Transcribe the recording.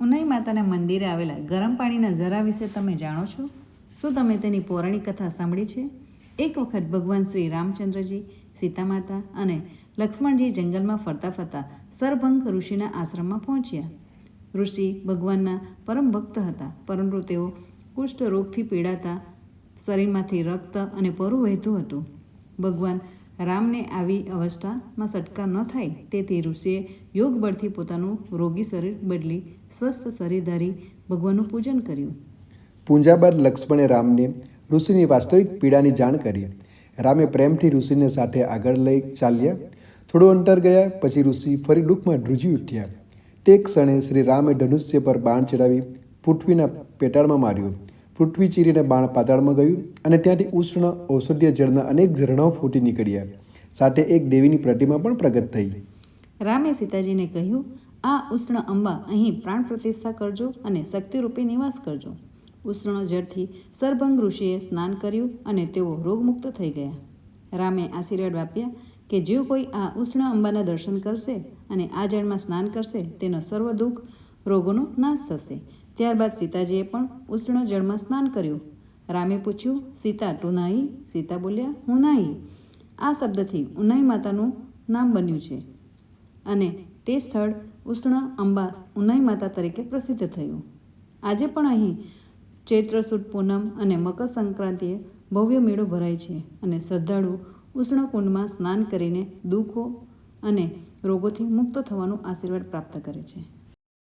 ઉનાઈ માતાના મંદિરે આવેલા ગરમ પાણીના ઝરા વિશે તમે જાણો છો? શું તમે તેની પૌરાણિક કથા સાંભળી છે? એક વખત ભગવાન શ્રી રામચંદ્રજી સીતા માતા અને લક્ષ્મણજી જંગલમાં ફરતા ફરતા સરભંગ ઋષિના આશ્રમમાં પહોંચ્યા. ઋષિ ભગવાનના પરમ ભક્ત હતા, પરંતુ તેઓ કુષ્ઠ રોગથી પીડાતા શરીરમાંથી રક્ત અને પરું વહેતું હતું. ભગવાન રામને આવી અવસ્થામાં સટકા ન થાય તેથી ઋષિએ યોગ બળથી પોતાનું રોગી શરીર બદલી સ્વસ્થ શરીર ધારી ભગવાનનું પૂજન કર્યું. પૂંજા બાદ લક્ષ્મણે રામને ઋષિની વાસ્તવિક પીડાની જાણ કરી. રામે પ્રેમથી ઋષિને સાથે આગળ લઈ ચાલ્યા. થોડું અંતર ગયા, પછી ઋષિ ફરી દુઃખમાં ધ્રુજી ઉઠ્યા. તે ક્ષણે શ્રી રામે ધનુષ્ય પર બાણ ચડાવી પૃથ્વીના પેટાળમાં માર્યું. પૃથ્વી ચીરીને બાણ પાતાળમાં ગયું અને ત્યાંથી ઉષ્ણ, ઔષધીય જળના અનેક ઝરણાઓ ફૂટી નીકળ્યા. સાથે એક દેવીની પ્રતિમા પણ પ્રગટ થઈ. રામે સીતાજીને કહ્યું, આ ઉષ્ણ અંબા અહીં પ્રાણ પ્રતિષ્ઠા કરજો અને શક્તિરૂપી નિવાસ કરજો. ઉષ્ણ જળથી સરભંગ ઋષિએ સ્નાન કર્યું અને તેઓ રોગમુક્ત થઈ ગયા. રામે આશીર્વાદ આપ્યા કે જે કોઈ આ ઉષ્ણ અંબાના દર્શન કરશે અને આ જળમાં સ્નાન કરશે, તેનો સર્વ દુઃખ રોગોનો નાશ થશે. ત્યારબાદ સીતાજીએ પણ ઉષ્ણ જળમાં સ્નાન કર્યું. રામે પૂછ્યું, સીતા, તું નાહી? સીતા બોલ્યા, હું નાહી. આ શબ્દથી ઉનાઈ માતાનું નામ બન્યું છે અને તે સ્થળ ઉષ્ણ અંબા ઉનાઈ માતા તરીકે પ્રસિદ્ધ થયું. આજે પણ અહીં ચૈત્ર સુદ પૂનમ અને મકર સંક્રાંતિએ ભવ્ય મેળો ભરાય છે અને શ્રદ્ધાળુ ઉષ્ણ કુંડમાં સ્નાન કરીને દુઃખો અને રોગોથી મુક્ત થવાનું આશીર્વાદ પ્રાપ્ત કરે છે.